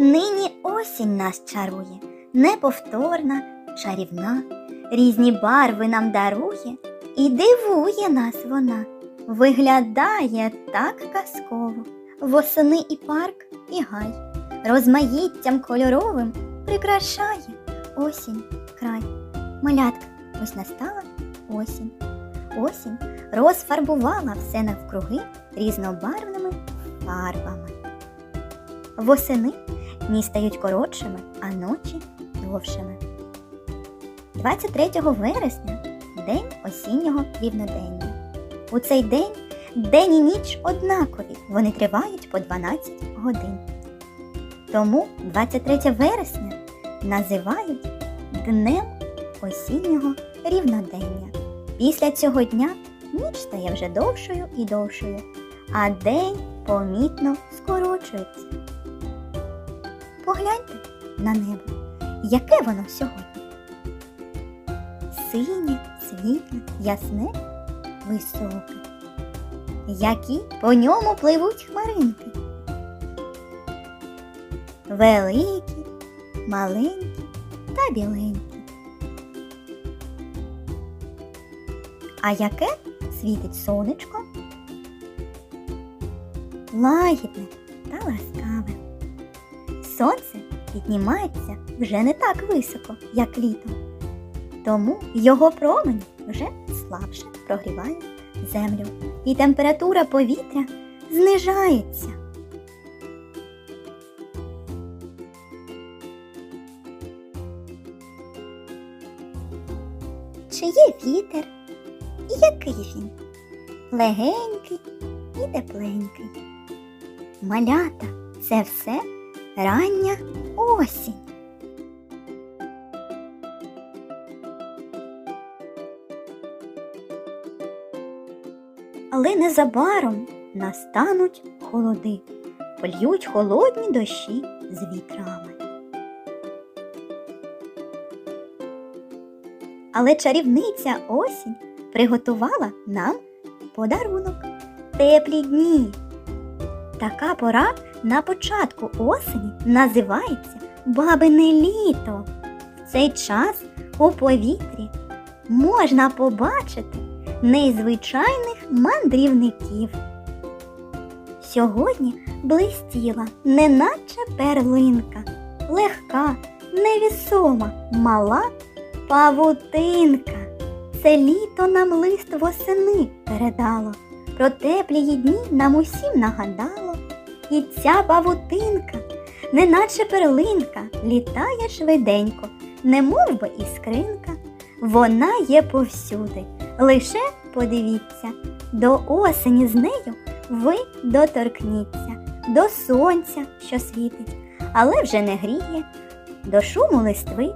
Нині осінь нас чарує, неповторна, чарівна, різні барви нам дарує і дивує нас вона, виглядає так казково, восени і парк, і гай, розмаїттям кольоровим прикрашає осінь край. Малятка, ось настала осінь. Осінь розфарбувала все навкруги різнобарвними фарбами. Восени дні стають коротшими, а ночі довшими. 23 вересня день осіннього рівнодення. У цей день день і ніч однакові, вони тривають по 12 годин. Тому 23 вересня називають Днем осіннього рівнодення. Після цього дня ніч стає вже довшою і довшою, а день помітно скорочується. Погляньте на небо, яке воно сьогодні. Синє, світле, ясне, високе. Які по ньому пливуть хмаринки. Великі, маленькі та біленькі. А яке світить сонечко? Лагідне та ласкаве. Сонце піднімається вже не так високо, як літом, тому його промені вже слабше прогрівають землю, і температура повітря знижається. Чи є вітер? І який він? Легенький і тепленький. Малята це все рання осінь. Але незабаром настануть холоди, польють холодні дощі з вітрами. Але чарівниця осінь приготувала нам подарунок теплі дні. Така пора на початку осені називається бабине літо. В цей час у повітрі можна побачити незвичайних мандрівників. Сьогодні блистіла, неначе перлинка, легка, невісома, мала павутинка. Це літо нам лист восени передало, про теплі дні нам усім нагадало. І ця павутинка, неначе перлинка, літає швиденько, немов би іскринка. Вона є повсюди. Лише подивіться, до осені з нею ви доторкніться, до сонця, що світить, але вже не гріє, до шуму листви,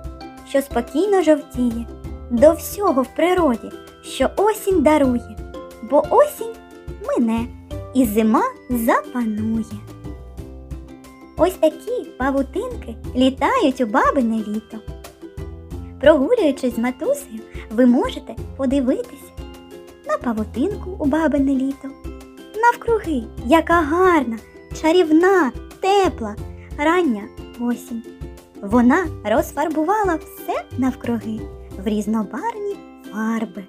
що спокійно жовтіє, до всього в природі, що осінь дарує, бо осінь мине і зима запанує. Ось такі павутинки літають у бабине літо. Прогулюючись з матусею, ви можете подивитися на павутинку у бабине літо, навкруги, яка гарна, чарівна, тепла, рання осінь. Вона розфарбувала все навкруги в різнобарвні фарби.